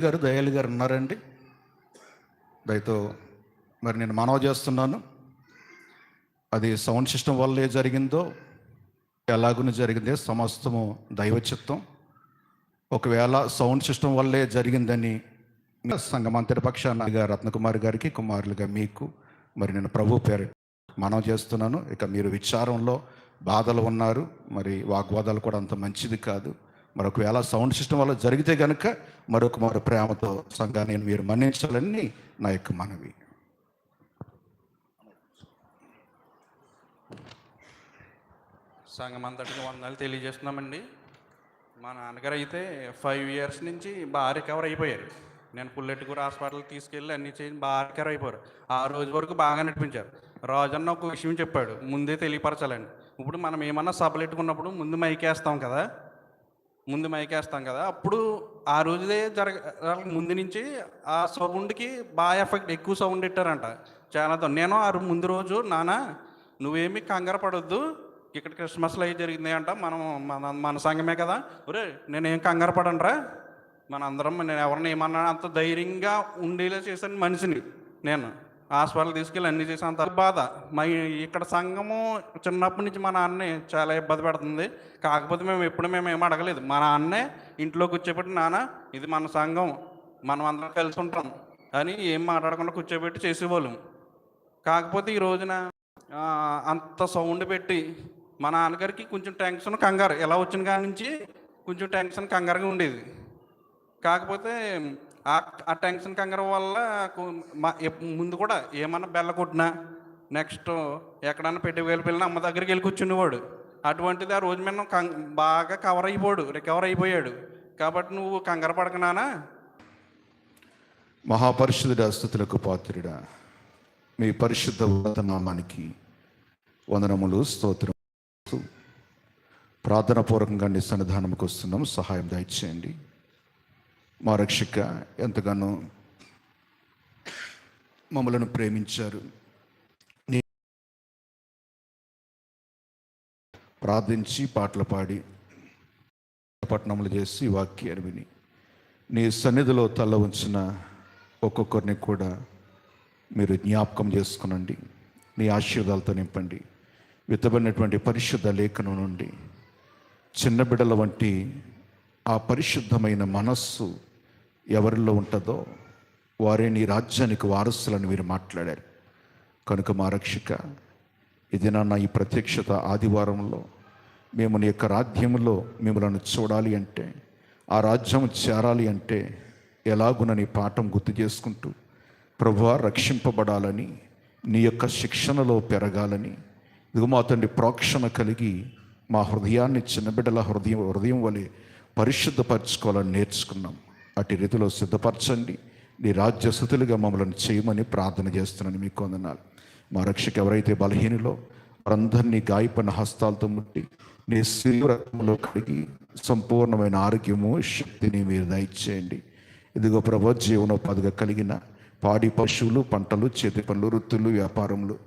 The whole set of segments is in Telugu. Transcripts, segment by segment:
గారు దయాలు గారు ఉన్నారండి. దయతో మరి నేను మనవ చేస్తున్నాను. అది సౌండ్ సిస్టమ్ వల్లే జరిగిందో ఎలాగున జరిగిందే సమస్తము దైవ చిత్తం ఒకవేళ సౌండ్ సిస్టమ్ వల్లే జరిగిందని సంగమంతరి పక్షాన రత్నకుమారి గారికి కుమారులుగా మీకు మరి నేను ప్రభు పేరు మనం చేస్తున్నాను. ఇక మీరు విచారంలో బాధలు ఉన్నారు. మరి వాగ్వాదాలు కూడా అంత మంచిది కాదు. మరి ఒకవేళ సౌండ్ సిస్టమ్ వల్ల జరిగితే కనుక మరొక మరో ప్రేమతో సంఘాన్ని మీరు మన్నించాలని నా యొక్క మనవి. సంఘం అంతటికి వందలు తెలియజేస్తున్నామండి. మా నాన్నగారు అయితే ఫైవ్ ఇయర్స్ నుంచి బాగా రికవర్ అయిపోయారు. నేను పుల్లెట్టుకూరు హాస్పిటల్కి తీసుకెళ్ళి అన్ని చేసి బాగా రికవర్ అయిపోయారు. ఆ రోజు వరకు బాగా నడిపించారు. రాజన్న ఒక విషయం చెప్పాడు ముందే తెలియపరచాలండి ఇప్పుడు మనం ఏమన్నా సభలెట్టుకున్నప్పుడు ముందు మైకేస్తాం కదా. ముందు మైకేస్తాం కదా. అప్పుడు ఆ రోజుదే జరగ ముందు నుంచి ఆ సౌండ్కి బాగా ఎఫెక్ట్ ఎక్కువ సౌండ్ పెట్టారంట చాలా నేను ఆ ముందు రోజు నాన్న నువ్వేమి కంగారు పడొద్దు. ఇక్కడ క్రిస్మస్లో అవి జరిగింది అంట. మనం మన మన సంఘమే కదా. ఒరే నేనేం కంగారు పడనరా. మన అందరం నేను ఎవరిని ఏమన్నా అంత ధైర్యంగా ఉండేలా చేశాను మనిషిని నేను. హాస్పిటల్ తీసుకెళ్ళి అన్ని చేసి అంత బాధ. మా ఇక్కడ సంఘము చిన్నప్పటి నుంచి మా నాన్నే చాలా ఇబ్బంది పెడుతుంది. కాకపోతే మేము ఎప్పుడు మేము ఏం అడగలేదు. మా నాన్నే ఇంట్లో కూర్చోబెట్టి నాన్న ఇది మన సంఘం. మనం అందరం కలిసి ఉంటాం. అని ఏం మాట్లాడకుండా కూర్చోబెట్టి చేసేవాళ్ళం. కాకపోతే ఈ రోజున అంత సౌండ్ పెట్టి మా నాన్నగారికి కొంచెం టెన్షన్ కంగారు. ఎలా వచ్చిన కాడి నుంచి కొంచెం టెన్షన్ కంగారుగా ఉండేది. కాకపోతే ఆ టెన్షన్ కంగారు వల్ల మా ముందు కూడా ఏమన్నా బెల్ల కొట్టినా నెక్స్ట్ ఎక్కడన్నా పెట్టి వెళ్ళిపోయినా అమ్మ దగ్గరికి వెళ్ళి కూర్చునేవాడు. అటువంటిది ఆ రోజు మీద కం బాగా కవర్ అయిపోడు రికవర్ అయిపోయాడు. కాబట్టి నువ్వు కంగారు పడకనానా మహాపరిశుద్ధుడ స్థుతులకు పాత్రుడా మీ పరిశుద్ధ నామానికి వందనములు స్తోత్రం. ప్రార్థన పూర్వకంగా నీ సన్నిధానంకి వస్తున్నాం. సహాయం దయచేయండి. మా రక్షక ఎంతగానో మమ్మలను ప్రేమించారు. ప్రార్థించి పాటలు పాడి పట్టణములు చేసి వాక్యాన్ని విని నీ సన్నిధిలో తల ఉంచిన ఒక్కొక్కరిని కూడా మీరు జ్ఞాపకం చేసుకునండి. నీ ఆశీర్వాదాలతో నింపండి. విత్తబడినటువంటి పరిశుద్ధ లేఖనం నుండి చిన్న బిడ్డల వంటి ఆ పరిశుద్ధమైన మనస్సు ఎవరిలో ఉంటుందో వారే నీ రాజ్యానికి వారసులని మీరు మాట్లాడారు. కనుక మా రక్షక ఇది నా ఈ ప్రత్యక్షత ఆదివారంలో మేము నీ యొక్క రాజ్యంలో మిమ్మల్ని చూడాలి అంటే ఆ రాజ్యం చేరాలి అంటే ఎలాగున నీ పాఠం గుర్తు చేసుకుంటూ ప్రభువా రక్షింపబడాలని నీ యొక్క శిక్షణలో పెరగాలని ఇదిగో మా తండ్రి ప్రోక్షణ కలిగి మా హృదయాన్ని చిన్నబిడ్డల హృదయం హృదయం వలె పరిశుద్ధపరచుకోవాలని నేర్చుకున్నాం. అటు రీతిలో సిద్ధపరచండి. నీ రాజ్యస్థుతులుగా మమ్మల్ని చేయమని ప్రార్థన చేస్తున్నాను మీకు వందనాలు. మా రక్షకు ఎవరైతే బలహీనులో వారందరినీ గాయపడిన హస్తాలతో ముట్టి నీ శిలువ కడిగి సంపూర్ణమైన ఆరోగ్యము శక్తిని మీరు దయచేయండి. ఇదిగో ప్రభు జీవనోపాధిగా కలిగిన పాడి పశువులు పంటలు చేతి పనులు వృత్తులు వ్యాపారములు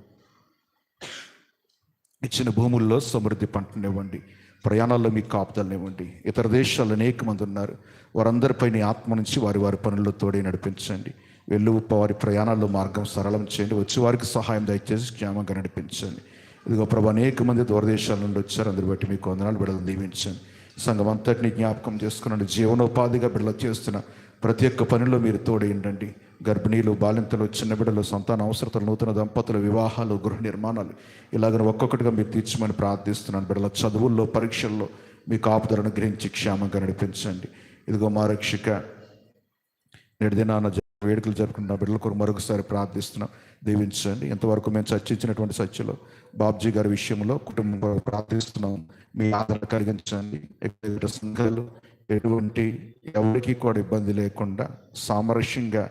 ఇచ్చిన భూముల్లో సమృద్ధి పంటనివ్వండి. ప్రయాణాల్లో మీకు కాపుదలనివ్వండి ఇతర దేశాల్లో అనేక మంది ఉన్నారు. వారందరిపై నీ ఆత్మ నుంచి వారి వారి పనుల్లో తోడే నడిపించండి. వెళ్ళు వారి ప్రయాణాల్లో మార్గం సరళం చేయండి. వచ్చి వారికి సహాయం దయచేసి క్షేమంగా నడిపించండి. ఇదిగో ప్రభు అనేక మంది దూరదేశాల నుండి వచ్చారు. అందరు బట్టి మీకు వందనాలు బిడ్డలు దీవించండి. సంఘం అంతటిని జ్ఞాపకం చేసుకున్నాను జీవనోపాధిగా బిడ్డలు చేస్తున్న ప్రతి ఒక్క పనిలో మీరు తోడేయండి గర్భిణీలు బాలింతలు చిన్న బిడ్డలు సంతాన అవసరతలు నూతన దంపతులు వివాహాలు గృహ నిర్మాణాలు. ఇలాగ ఒక్కొక్కటిగా మీరు తీర్చమని ప్రార్థిస్తున్నాను బిడ్డల చదువుల్లో పరీక్షల్లో మీ కాపుదలను గ్రహించి క్షేమంగా నడిపించండి. ఇదిగో మా రక్షిక నేటి దినాన వేడుకలు జరుపుకున్న బిడ్డల కొరకు మరొకసారి ప్రార్థిస్తున్నాం. దీవించండి. ఇంతవరకు మేము చర్చించినటువంటి సత్యలో బాబ్జీ గారి విషయంలో కుటుంబం ప్రార్థిస్తున్నాం. మీ ఆదరణ కలిగించండి. సంఘాలు ఎటువంటి ఎవరికి కూడా ఇబ్బంది లేకుండా సామరస్యంగా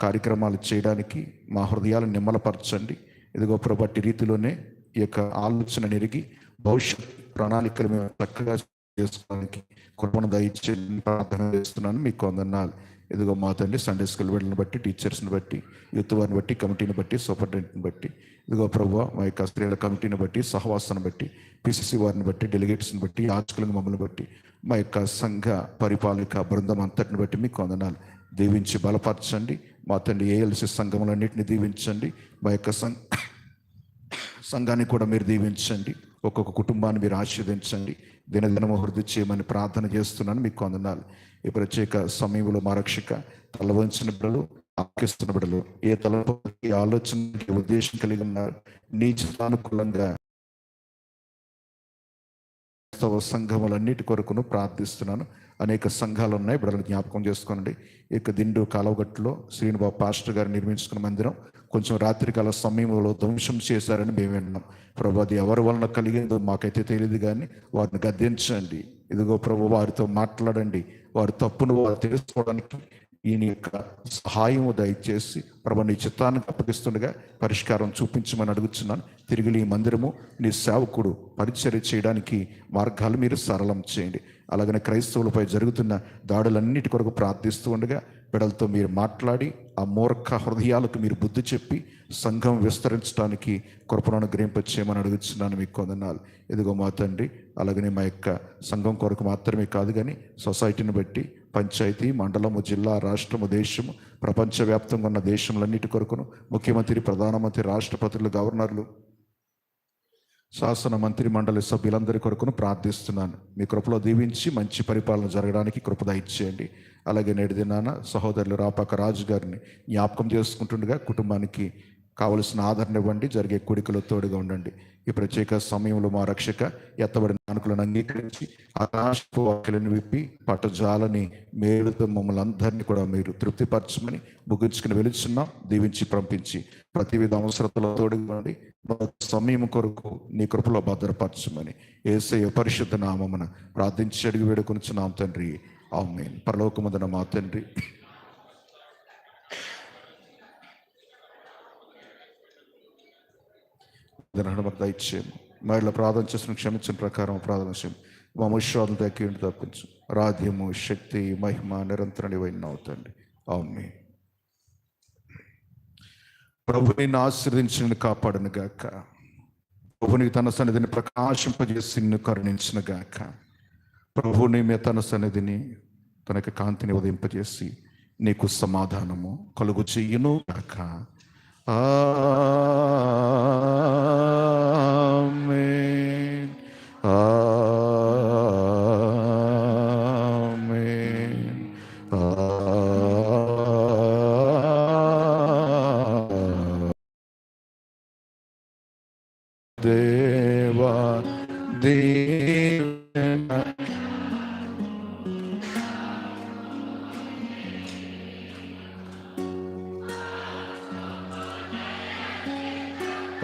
కార్యక్రమాలు చేయడానికి మా హృదయాలను నిమ్మలపరచండి. ఇదిగో ప్రభట్టి రీతిలోనే ఈ యొక్క ఆలోచన నెరిగి భవిష్యత్ ప్రణాళికలు మేము చక్కగా చేసుకోవడానికి కృపణ దయచేసి ప్రార్థన చేస్తున్నాను. మీకు వందనాలు. ఇదిగో మా తండ్రి సండే స్కూల్ వెళ్ళని బట్టి టీచర్స్ని బట్టి యూత్ వారిని బట్టి కమిటీని బట్టి సూపరింటెండెంట్ని బట్టి ఇదిగో ప్రభు మా యొక్క స్త్రీల కమిటీని బట్టి సహవాసాన్ని బట్టి పిసిసి వారిని బట్టి డెలిగేట్స్ని బట్టి యాచకులను మమ్మల్ని బట్టి మా యొక్క సంఘ పరిపాలక బృందం అంతటిని బట్టి మీకు వందనాలు. దీవించి బలపరచండి. మా తండ్రి ఏఎల్సి సంఘములన్నింటినీ దీవించండి. మా యొక్క సంఘ సంఘాన్ని కూడా మీరు దీవించండి. ఒక్కొక్క కుటుంబాన్ని మీరు ఆశీర్వదించండి. దినదినము హృది చేయమని ప్రార్థన చేస్తున్నాను. మీకు వందనాలు. ఈ ప్రత్యేక సమయంలో మా రక్షక తలవంచిన బిడ్డలు ఆకిస్తున్న బిడ్డలు ఏ తలపకి ఆలోచనకి ఉద్దేశం కలిగి ఉన్నారు నీ చిత్తానుకూలంగా క్రైస్తవ సంఘములన్నిటి కొరకును ప్రార్థిస్తున్నాను. అనేక సంఘాలు ఉన్నాయి బిడ్డలు జ్ఞాపకం చేసుకోండి ఇక దిండు కాలవగట్టులో శ్రీనుబాబు పాస్టర్ గారు నిర్మించుకున్న మందిరం కొంచెం రాత్రికాల సమయంలో ధ్వంసం చేశారని మేము విన్నాం. ప్రభు అది ఎవరి వలన కలిగిందో మాకైతే తెలియదు కానీ వారిని గద్దించండి. ఇదిగో ప్రభు వారితో మాట్లాడండి. వారి తప్పును వారు తెలుసుకోవడానికి ఈయన యొక్క సహాయము దయచేసి ప్రభు నీ చిత్తానికి అప్పగిస్తుండగా పరిష్కారం చూపించమని అడుగుతున్నాను తిరిగి ఈ మందిరము నీ సేవకుడు పరిచర్య చేయడానికి మార్గాలు మీరు సరళం చేయండి. అలాగనే క్రైస్తవులపై జరుగుతున్న దాడులన్నిటి కొరకు ప్రార్థిస్తూ ఉండగా బిడలతో మీరు మాట్లాడి ఆ మూర్ఖ హృదయాలకు మీరు బుద్ధి చెప్పి సంఘం విస్తరించడానికి కృపను అనుగ్రహింపచేయమని అడుగుతున్నాను మీకు కొందనాలు ఇదిగో మా తండ్రి అలాగనే మా యొక్క సంఘం కొరకు మాత్రమే కాదు కానీ సొసైటీని బట్టి పంచాయతీ మండలము జిల్లా రాష్ట్రము దేశము ప్రపంచవ్యాప్తంగా ఉన్న దేశములన్నిటి కొరకును ముఖ్యమంత్రి ప్రధానమంత్రి రాష్ట్రపతులు గవర్నర్లు శాసన మంత్రి మండలి సభ్యులందరి కొరకును ప్రార్థిస్తున్నాను. మీ కృపలో దీవించి మంచి పరిపాలన జరగడానికి కృపద ఇచ్చేయండి అలాగే నేటి దినాన సహోదరులు రాపాక రాజు గారిని జ్ఞాపకం చేసుకుంటుండగా కుటుంబానికి కావలసిన ఆదరణ ఇవ్వండి జరిగే కోడికలో తోడుగా ఉండండి. ఈ ప్రత్యేక సమయంలో మా రక్షక ఎత్తబడిన నానుకులను అంగీకరించి ఆకాశపు వాక్యలను విప్పి పట్టజాలని మేలుతో మమ్మల్ని అందరినీ కూడా మీరు తృప్తిపరచమని ముగించుకుని వెలుచున్నాం. దీవించి పంపించి ప్రతి విధ అవసరతలో తోడుగండి సమయం కొరకు నీ కృపలో భద్రపరచమని ఏసయ పరిశుద్ధ నామమున ప్రార్థించి అడిగి వేడుకొనిచున్నాం తండ్రి. ఆమె పరలోకముదన మా తండ్రి. దాని మాకు దయచేయము మహిళ ప్రార్థన చేసిన క్షమించిన ప్రకారం ప్రార్థన చేయం మా ముష్వాదులు దగ్గర తప్పించు. రాధ్యము శక్తి మహిమ నిరంతరం ఇవన్నీ అవుతండి ఆమె ప్రభుని ఆశీర్దించిన కాపాడను గాక. ప్రభుని తన సన్నిధిని ప్రకాశింపజేసి నిన్ను కరుణించిన గాక. ప్రభుని మీ తన సన్నిధిని తనకి కాంతిని ఉదయింపజేసి నీకు సమాధానము కలుగు చెయ్యును గాక. Ah.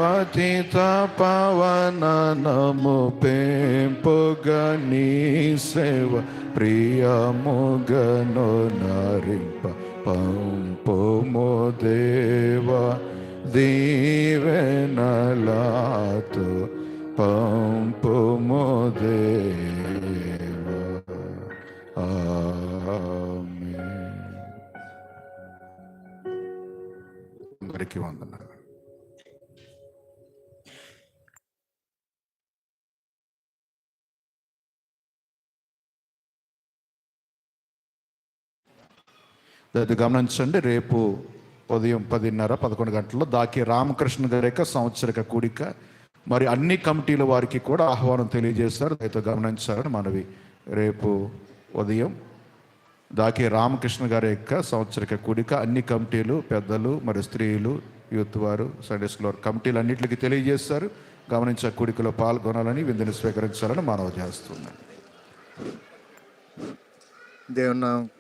పతిత పవన నము పెంపుగని సేవ ప్రియముగను నరింప పంపుము దేవ దీవెనలాతు పంపుము దేవ ఆమె అందరికీ వందనాలు అది గమనించండి రేపు ఉదయం పదిన్నర పదకొండు గంటల్లో దాకి రామకృష్ణ గారి యొక్క సంవత్సరిక కూడిక. మరి అన్ని కమిటీల వారికి కూడా ఆహ్వానం తెలియజేస్తారు దయతో గమనించాలని మనవి. రేపు ఉదయం దాకి రామకృష్ణ గారి యొక్క సంవత్సరిక కూడిక. అన్ని కమిటీలు పెద్దలు మరి స్త్రీలు యూత్ వారు సండే స్కూల్ వారు కమిటీలు అన్నింటికి తెలియజేస్తారు గమనించే కూడికలో పాల్గొనాలని విందుని స్వీకరించాలని మనవి చేస్తున్నాను. దేవుని